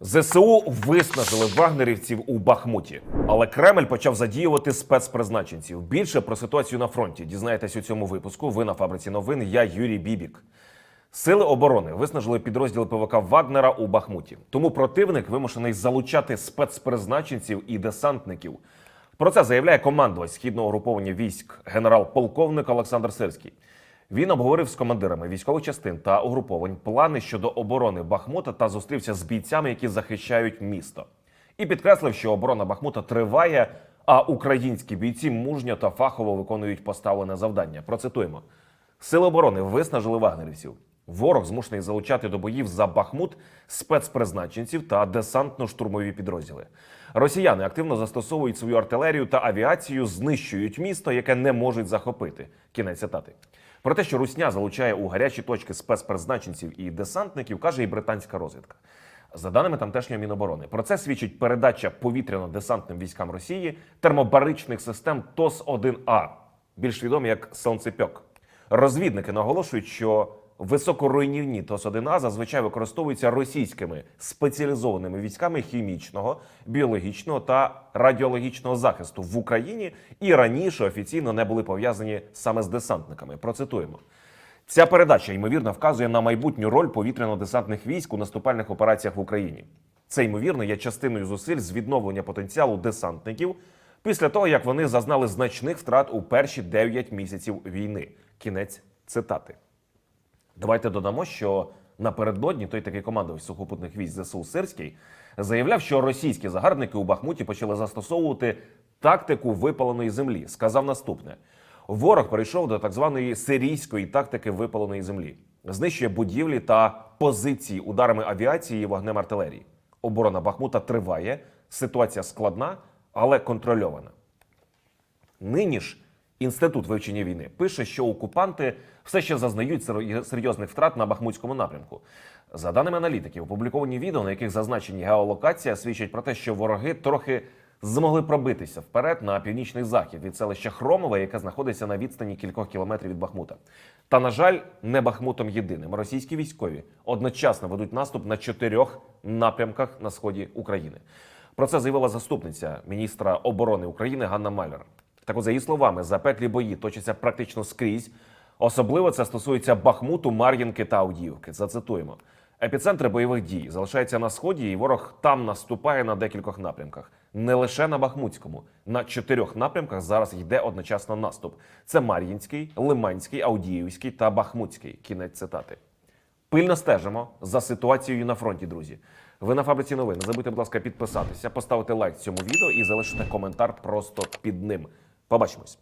ЗСУ виснажили вагнерівців у Бахмуті, але Кремль почав задіювати спецпризначенців. Більше про ситуацію на фронті дізнаєтесь у цьому випуску. Ви на фабриці новин. Я Юрій Бібік. Сили оборони виснажили підрозділи ПВК Вагнера у Бахмуті. Тому противник вимушений залучати спецпризначенців і десантників. Про це заявляє командувач східного угруповання військ генерал-полковник Олександр Сирський. Він обговорив з командирами військових частин та угруповань плани щодо оборони Бахмута та зустрівся з бійцями, які захищають місто. І підкреслив, що оборона Бахмута триває, а українські бійці мужньо та фахово виконують поставлене завдання. Процитуємо: Сили оборони виснажили вагнерівців. Ворог змушений залучати до боїв за Бахмут спецпризначенців та десантно-штурмові підрозділи. Росіяни активно застосовують свою артилерію та авіацію, знищують місто, яке не можуть захопити. Кінець цитати. Про те, що Русня залучає у гарячі точки спецпризначенців і десантників, каже і британська розвідка. За даними тамтешньої міноборони, про це свідчить передача повітряно-десантним військам Росії термобаричних систем ТОС-1А, більш відомі як сонцепьок. Розвідники наголошують, що високоруйнівні ТОС-1А зазвичай використовуються російськими спеціалізованими військами хімічного, біологічного та радіологічного захисту в Україні і раніше офіційно не були пов'язані саме з десантниками. Процитуємо. Ця передача ймовірно вказує на майбутню роль повітряно-десантних військ у наступальних операціях в Україні. Це ймовірно є частиною зусиль з відновлення потенціалу десантників після того, як вони зазнали значних втрат у перші 9 місяців війни. Кінець цитати. Давайте додамо, що напередодні той такий командувач сухопутних військ ЗСУ Сирський заявляв, що російські загарбники у Бахмуті почали застосовувати тактику випаленої землі. Сказав наступне: ворог перейшов до так званої сирійської тактики випаленої землі, знищує будівлі та позиції ударами авіації і вогнем артилерії. Оборона Бахмута триває, ситуація складна, але контрольована. Нині ж інститут вивчення війни пише, що окупанти все ще зазнають серйозних втрат на бахмутському напрямку. За даними аналітиків, опубліковані відео, на яких зазначені геолокація, свідчать про те, що вороги трохи змогли пробитися вперед на північний захід від селища Хромове, яке знаходиться на відстані кількох кілометрів від Бахмута. Та на жаль, не Бахмутом єдиним. Російські військові одночасно ведуть наступ на чотирьох напрямках на сході України. Про це заявила заступниця міністра оборони України Ганна Маляр. Так от, за її словами, запеклі бої точаться практично скрізь. Особливо це стосується Бахмуту, Мар'їнки та Авдіївки. Зацитуємо. Епіцентри бойових дій залишаються на сході, і ворог там наступає на декількох напрямках. Не лише на Бахмутському. На чотирьох напрямках зараз йде одночасно наступ: це Мар'їнський, Лиманський, Авдіївський та Бахмутський. Кінець цитати. Пильно стежимо за ситуацією на фронті, друзі. Ви на фабриці новин. Не забудьте, будь ласка, підписатися, поставити лайк цьому відео і залишити коментар просто під ним. Побачимось.